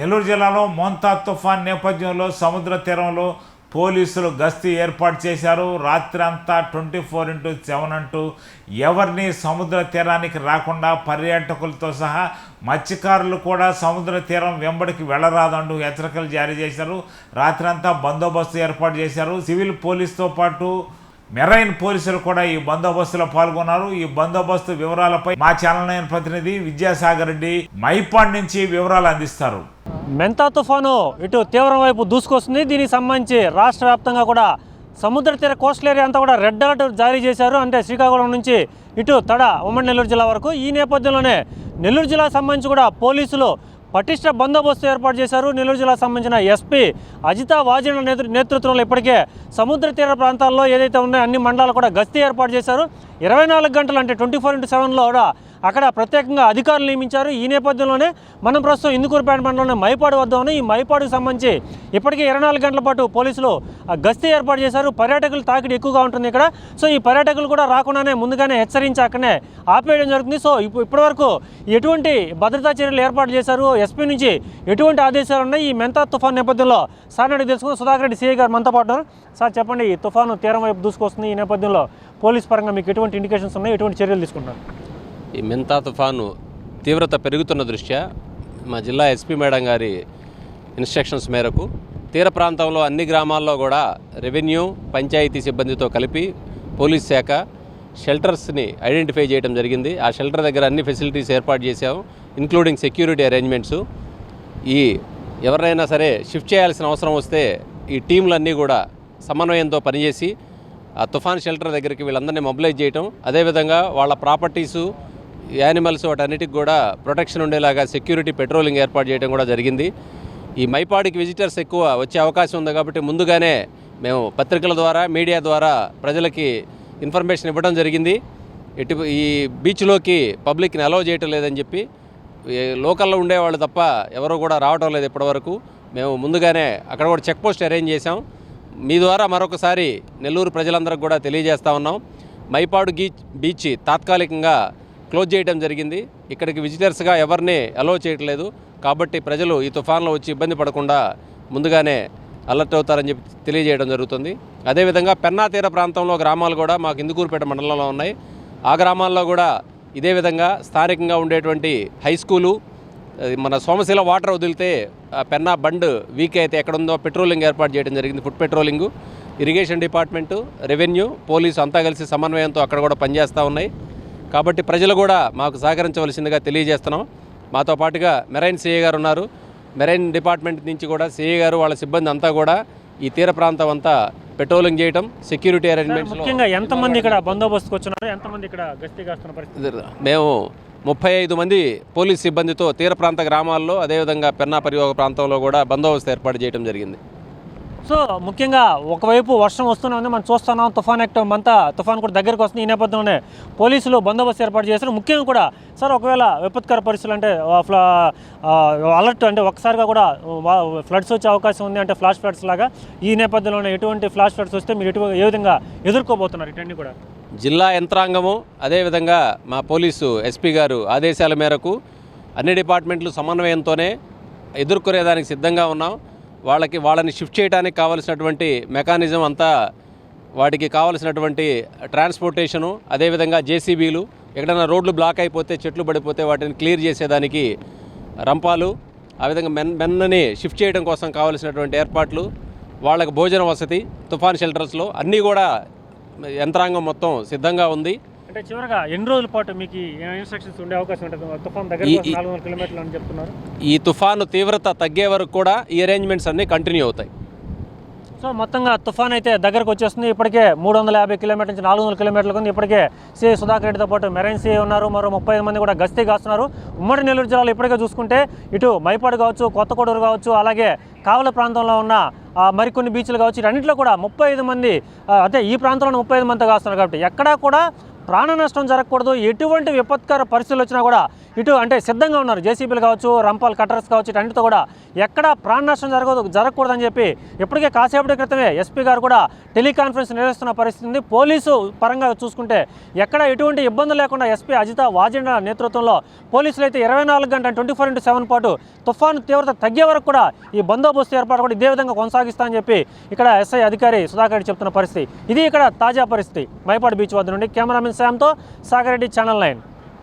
నెల్లూరు జిల్లాలో మోంతా తుఫాన్ నేపథ్యంలో సముద్ర తీరంలో పోలీసులు గస్తీ ఏర్పాటు చేశారు. రాత్రి అంతా ట్వంటీ ఫోర్ ఇంటూ సెవెన్ అంటూ ఎవరిని సముద్ర తీరానికి రాకుండా పర్యాటకులతో సహా మత్స్యకారులు కూడా సముద్ర తీరం వెంబడికి వెళ్ళరాదంటూ హెచ్చరికలు జారీ చేశారు. రాత్రి అంతా బందోబస్తు ఏర్పాటు చేశారు. సివిల్ పోలీస్తో పాటు మెరైన్ పోలీసులు కూడా ఈ బందోబస్తులో పాల్గొన్నారు. ఈ బందోబస్తు వివరాలపై మా ఛానల్ నైన్ ప్రతినిధి విద్యాసాగర్ రెడ్డి మైపాడ్ నుంచి వివరాలు అందిస్తారు. మెంతా తుఫాను ఇటు తీవ్రం వైపు దూసుకొస్తుంది. దీనికి సంబంధించి రాష్ట్ర వ్యాప్తంగా కూడా సముద్ర తీర కోస్టల్ ఏరియా అంతా కూడా రెడ్ అలర్ట్ జారీ చేశారు. అంటే శ్రీకాకుళం నుంచి ఇటు తడ ఉమ్మడి నెల్లూరు జిల్లా వరకు ఈ నేపథ్యంలోనే నెల్లూరు జిల్లాకు సంబంధించి కూడా పోలీసులు పటిష్ట బందోబస్తు ఏర్పాటు చేశారు. నెల్లూరు జిల్లాకు సంబంధించిన ఎస్పీ అజితా వాజిన నేతృత్వంలో ఇప్పటికే సముద్ర తీర ప్రాంతాల్లో ఏదైతే ఉన్నాయో అన్ని మండలాలు కూడా గస్తీ ఏర్పాటు చేశారు. ఇరవై నాలుగు గంటలు అంటే ట్వంటీ ఫోర్ ఇంటూ సెవెన్లో కూడా అక్కడ ప్రత్యేకంగా అధికారులు నియమించారు. ఈ నేపథ్యంలోనే మనం ప్రస్తుతం ఇందుకూరుపేట మండలంలోని మైపాడు వద్ద ఉన్న ఈ మైపాడుకు సంబంధించి ఇప్పటికే ఇరవై నాలుగు గంటల పాటు పోలీసులు ఆ, గస్తీ ఏర్పాటు చేశారు. పర్యాటకులు తాకిడి ఎక్కువగా ఉంటుంది ఇక్కడ. సో ఈ పర్యాటకులు కూడా రాకుండానే ముందుగానే హెచ్చరించి అక్కడనే ఆపేయడం జరుగుతుంది. సో ఇప్పుడు ఇప్పటివరకు ఎటువంటి భద్రతా చర్యలు ఏర్పాటు చేశారు? ఎస్పీ నుంచి ఎటువంటి ఆదేశాలు ఉన్నాయి? ఈ మెంతా తుఫాన్ నేపథ్యంలో సార్ అడిగి తెలుసుకుని సుధాకర్ రెడ్డి సీఐ గారు మనతో పాటు సార్ చెప్పండి ఈ తుఫాను తీరం వైపు దూసుకొస్తుంది. ఈ నేపథ్యంలో పోలీస్ పరంగా మీకు ఎటువంటి ఇండికేషన్స్ ఉన్నాయి? ఎటువంటి చర్యలు తీసుకుంటారు ఈ మింతా తుఫాను తీవ్రత పెరుగుతున్న దృష్ట్యా మా జిల్లా ఎస్పీ మేడం గారి ఇన్స్ట్రక్షన్స్ మేరకు తీర ప్రాంతంలో అన్ని గ్రామాల్లో కూడా రెవెన్యూ పంచాయతీ సిబ్బందితో కలిపి పోలీస్ శాఖ షెల్టర్స్ని ఐడెంటిఫై చేయడం జరిగింది. ఆ షెల్టర్ దగ్గర అన్ని ఫెసిలిటీస్ ఏర్పాటు చేశాము ఇంక్లూడింగ్ సెక్యూరిటీ అరేంజ్మెంట్స్. ఈ ఎవరైనా సరే షిఫ్ట్ చేయాల్సిన అవసరం వస్తే ఈ టీంలన్నీ కూడా సమన్వయంతో పనిచేసి ఆ తుఫాన్ షెల్టర్ దగ్గరికి వీళ్ళందరినీ మొబిలైజ్ చేయటం. అదేవిధంగా వాళ్ళ ప్రాపర్టీసు యానిమల్స్ వాటన్నిటికి కూడా ప్రొటెక్షన్ ఉండేలాగా సెక్యూరిటీ పెట్రోలింగ్ ఏర్పాటు చేయడం కూడా జరిగింది. ఈ మైపాడికి విజిటర్స్ ఎక్కువ వచ్చే అవకాశం ఉంది కాబట్టి ముందుగానే మేము పత్రికల ద్వారా మీడియా ద్వారా ప్రజలకి ఇన్ఫర్మేషన్ ఇవ్వడం జరిగింది. ఎటు ఈ బీచ్లోకి పబ్లిక్ని అలౌ చేయటం లేదని చెప్పి లోకల్లో ఉండేవాళ్ళు తప్ప ఎవరు కూడా రావడం లేదు ఇప్పటివరకు. మేము ముందుగానే అక్కడ కూడా చెక్ పోస్ట్ అరేంజ్ చేసాం మీ ద్వారా మరొకసారి నెల్లూరు ప్రజలందరికీ కూడా తెలియజేస్తా ఉన్నాం. మైపాడు గీ బీచ్ తాత్కాలికంగా క్లోజ్ చేయడం జరిగింది. ఇక్కడికి విజిటర్స్గా ఎవరిని అలో చేయట్లేదు. కాబట్టి ప్రజలు ఈ తుఫాన్లో వచ్చి ఇబ్బంది పడకుండా ముందుగానే అలర్ట్ అవుతారని చెప్పి తెలియజేయడం జరుగుతుంది. అదేవిధంగా పెన్నా తీర ప్రాంతంలో గ్రామాలు కూడా మాకు ఇందుకూరుపేట మండలంలో ఉన్నాయి. ఆ గ్రామాల్లో కూడా ఇదే విధంగా స్థానికంగా ఉండేటువంటి హై స్కూలు అది మన సోమశిల వాటర్ వదిలితే పెన్నా బండ్ వీక్ అయితే ఎక్కడ ఉందో పెట్రోలింగ్ ఏర్పాటు చేయడం జరిగింది. Foot patrolling irrigation department revenue police అంతా కలిసి సమన్వయంతో అక్కడ కూడా పనిచేస్తూ ఉన్నాయి. కాబట్టి ప్రజలు కూడా మాకు సహకరించవలసిందిగా తెలియజేస్తున్నాం. మాతో పాటుగా మెరైన్ సిఏ గారు ఉన్నారు. మెరైన్ డిపార్ట్మెంట్ నుంచి కూడా సిఏ గారు వాళ్ళ సిబ్బంది అంతా కూడా ఈ తీర ప్రాంతం అంతా పెట్రోలింగ్ చేయటం సెక్యూరిటీ అరేంజ్మెంట్స్లో ముఖ్యంగా ఎంతమంది ఇక్కడ బందోబస్తుకు వచ్చినారు ఎంతమంది ఇక్కడ గస్తీ కాస్తున్న పరిస్థితి? మేము ముప్పై ఐదు మంది పోలీస్ సిబ్బందితో తీర ప్రాంత గ్రామాల్లో అదేవిధంగా పెన్నా పరివాహక ప్రాంతంలో కూడా బందోబస్తు ఏర్పాటు చేయడం జరిగింది. సో ముఖ్యంగా ఒకవైపు వర్షం వస్తూనే ఉంది. మనం చూస్తున్నాం తుఫాన్ యాక్టివ్ అంతా తుఫాన్ కూడా దగ్గరికి వస్తుంది. ఈ నేపథ్యంలోనే పోలీసులు బందోబస్తు ఏర్పాటు చేశారు. ముఖ్యంగా కూడా సార్ ఒకవేళ విపత్కర పరిస్థితులు అంటే ఫ్లా అలర్ట్ అంటే ఒక్కసారిగా కూడా వా- ఫ్లడ్స్ వచ్చే అవకాశం ఉంది అంటే ఫ్లాష్ ఫ్లడ్స్ లాగా ఈ నేపథ్యంలోనే ఎటువంటి ఫ్లాష్ ఫ్లడ్స్ వస్తే మీరు ఎటు ఏ విధంగా ఎదుర్కోబోతున్నారు ఇటన్నీ కూడా? జిల్లా యంత్రాంగము అదేవిధంగా మా పోలీసు ఎస్పీ గారు ఆదేశాల మేరకు అన్ని డిపార్ట్మెంట్లు సమన్వయంతోనే ఎదుర్కొనేదానికి సిద్ధంగా ఉన్నాం. వాళ్ళకి వాళ్ళని షిఫ్ట్ చేయడానికి కావలసినటువంటి మెకానిజం అంతా వాటికి కావలసినటువంటి ట్రాన్స్పోర్టేషను అదేవిధంగా జేసీబీలు ఎక్కడైనా రోడ్లు బ్లాక్ అయిపోతే చెట్లు పడిపోతే వాటిని క్లియర్ చేసేదానికి రంపాలు ఆ విధంగా మెన్ మెన్నని షిఫ్ట్ చేయడం కోసం కావలసినటువంటి ఏర్పాట్లు వాళ్ళకి భోజన వసతి తుఫాన్ షెల్టర్స్లో అన్నీ కూడా యంత్రాంగం మొత్తం సిద్ధంగా ఉంది. అంటే చివరగా ఎన్ని రోజుల పాటు మీకు ఇన్స్ట్రక్షన్స్ ఉండే అవకాశం ఉంటుంది? తుఫాన్ దగ్గర నాలుగు వందల కిలోమీటర్లు అని చెప్తున్నారు. ఈ తుఫాను తీవ్రత తగ్గే వరకు కూడా ఈ అరేంజ్మెంట్స్ అన్నీ కంటిన్యూ అవుతాయి. సో మొత్తంగా తుఫాన్ అయితే దగ్గరకు వచ్చేస్తుంది. ఇప్పటికే మూడు వందల యాభై కిలోమీటర్ల నుంచి నాలుగు వందల కిలోమీటర్లకు ఉంది ఇప్పటికే సిఐ సుధాకర్ రెడ్డితో పాటు మెరైన్ సిఐ ఉన్నారు. మరో ముప్పై ఐదు మంది కూడా గస్తీ కాస్తున్నారు. ఉమ్మడి నెల్లూరు జిల్లాలో ఇప్పటికే చూసుకుంటే ఇటు మైపాడు కావచ్చు కొత్తకోడూరు కావచ్చు అలాగే కావల ప్రాంతంలో ఉన్న మరికొన్ని బీచ్లు కావచ్చు వీటన్నింటిలో కూడా ముప్పై ఐదు మంది అంటే ఈ ప్రాంతంలో ముప్పై ఐదు మంది కాస్తున్నారు కాబట్టి ఎక్కడా కూడా ప్రాణ నష్టం జరగకూడదు. ఎటువంటి విపత్కర పరిస్థితులు వచ్చినా కూడా ఇటు అంటే సిద్ధంగా ఉన్నారు. జేసీబీలు కావచ్చు రంపాల్ కట్టర్స్ కావచ్చు ఇటన్నిటితో కూడా ఎక్కడ ప్రాణ నష్టం జరగదు జరగకూడదని చెప్పి ఇప్పటికే కాసేపటి క్రితమే ఎస్పీ గారు కూడా టెలికాన్ఫరెన్స్ నిర్వహిస్తున్న పరిస్థితి ఉంది. పోలీసు పరంగా చూసుకుంటే ఎక్కడ ఎటువంటి ఇబ్బంది లేకుండా ఎస్పీ అజిత వాజెండా నేతృత్వంలో పోలీసులు అయితే ఇరవై నాలుగు గంటల ట్వంటీ ఫోర్ ఇంటూ సెవెన్ పాటు తుఫాను తీవ్రత తగ్గే వరకు కూడా ఈ బందోబస్తు ఏర్పాటు కూడా ఇదే విధంగా కొనసాగిస్తామని చెప్పి ఇక్కడ ఎస్ఐ అధికారి సుధాకర్ రెడ్డి చెప్తున్న పరిస్థితి. ఇది ఇక్కడ తాజా పరిస్థితి. మైపాడు బీచ్ వద్ద నుండి కెమెరామెన్ శామ్తో సాగర్ రెడ్డి ఛానల్ నైన్.